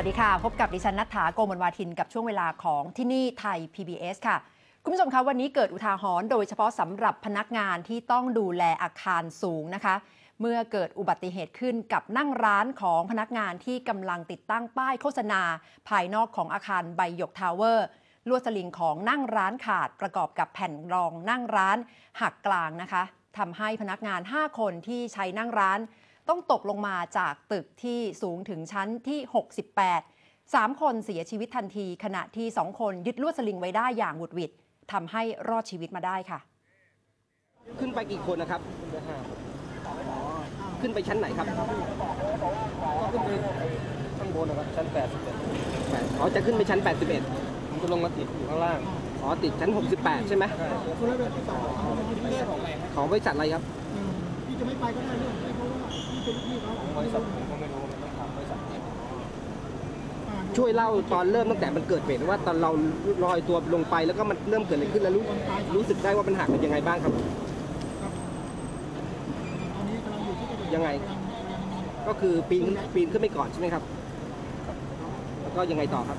วัสดีค่ะ พบกับดิฉันนัฐถาโกมลวาทินกับช่วงเวลาของที่นี่ไทย PBS ค่ะ คุณผู้ชมคะวันนี้เกิดอุทาหรณ์โดยเฉพาะสำหรับพนักงานที่ต้องดูแลอาคารสูงนะคะ เมื่อเกิดอุบัติเหตุขึ้นกับนั่งร้านของพนักงานที่กำลังติดตั้งป้ายโฆษณา ภายนอกของอาคารใบหยกทาวเวอร์ลวดสลิงของนั่งร้านขาดประกอบกับแผ่นรองนั่งร้านหักกลางนะคะทำให้พนักงาน 5 คนที่ใช้นั่งร้าน ต้องตกลงมาจากตึกที่สูงถึงชั้นที่ 68 3 คนเสียชีวิตทันที ขณะที่ 2 คนยึดลวดสลิงไว้ได้อย่างหวุดหวิดทำให้รอดชีวิตมาได้ค่ะ ขึ้นไปกี่คนนะครับ ขึ้นไปชั้นไหนครับก็ขึ้นไปข้างบนนะครับชั้นอ๋อจะขึ้นไปชั้น81 81ผมก็ลงมาติดอยู่ข้างล่างอ๋อติดชั้น 68 ใช่ไหมใช่ของบริษัทอะไรครับพี่จะไม่ไปก็ได้ เรื่องเพราะว่าพี่เป็นลูกพี่เขาบริษัทผมก็ไม่รู้มันต้องถามบริษัทอ่าช่วยเล่าตอนเริ่มตั้งแต่มันเกิดเหตุว่าตอนเราลอยตัวลงไปแล้วก็มันเริ่มเกิดอะไรขึ้นแล้วรู้รู้สึกได้ว่ามันหักมันยังไงบ้างครับ ตอนนี้กำลังอยู่ที่กระบี่ยังไงกำลักำลังก็คือปีนปีนขึ้นไปก่อนใช่ไหมครับ แล้วก็ยังไงต่อครับ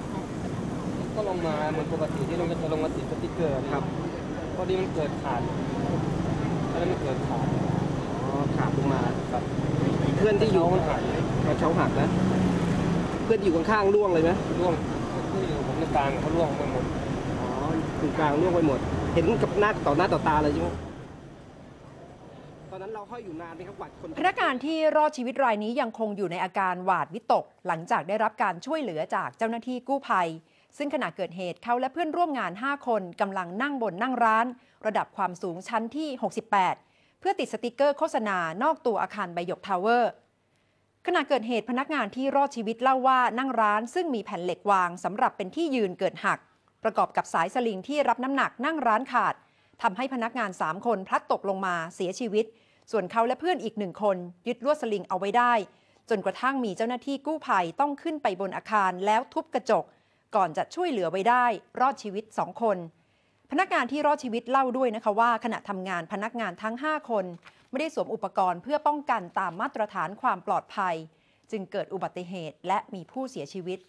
ก็ลงมาเหมือนปกติที่ลงจะลงมาติดสติ๊กเกอร์นี่ครับพอดีมันเกิดขาดแล้วมันเกิดขาดอ๋อขาดลงมาครับ เพื่อนที่อยู่มันขาดกระเช้าหักนะ เพื่อนที่อยู่ข้างๆร่วงเลยไหมร่วงที่อยู่ผมในกลางเขาร่วงไปหมดอ๋อถึงกลางร่วงไปหมด เห็นกับหน้าต่อหน้าต่อตาเลยใช่ไหมตอนนั้นเราห้อยอยู่นานไหมครับกว่าคนพนักงานที่รอดชีวิตรายนี้ยังคงอยู่ในอาการหวาดวิตก หลังจากได้รับการช่วยเหลือจากเจ้าหน้าที่กู้ภัย ซึ่งขณะเกิดเหตุเขาและเพื่อนร่วมงาน 5 คนกำลังนั่งบนนั่งร้าน ระดับความสูงชั้นที่ 68 เพื่อติดสติกเกอร์โฆษณานอกตัวอาคารใบหยกทาวเวอร์ขณะเกิดเหตุพนักงานที่รอดชีวิตเล่าว่านั่งร้านซึ่งมีแผ่นเหล็กวางสำหรับเป็นที่ยืนเกิดหัก ประกอบกับสายสลิงที่รับน้ำหนักนั่งร้านขาดทำให้พนักงาน 3 คนพลัดตกลงมาเสียชีวิต ส่วนเขาและเพื่อนอีกหนึ่งคน ยึดลวดสลิงเอาไว้ได้ จนกระทั่งมีเจ้าหน้าที่กู้ภัยต้องขึ้นไปบนอาคารแล้วทุบกระจก ก่อนจะช่วยเหลือไว้ได้ รอดชีวิต2คน พนักงานที่รอดชีวิตเล่าด้วยนะคะว่า ขณะทำงานพนักงานทั้ง 5 คน ไม่ได้สวมอุปกรณ์เพื่อป้องกันตามมาตรฐานความปลอดภัย จึงเกิดอุบัติเหตุและมีผู้เสียชีวิต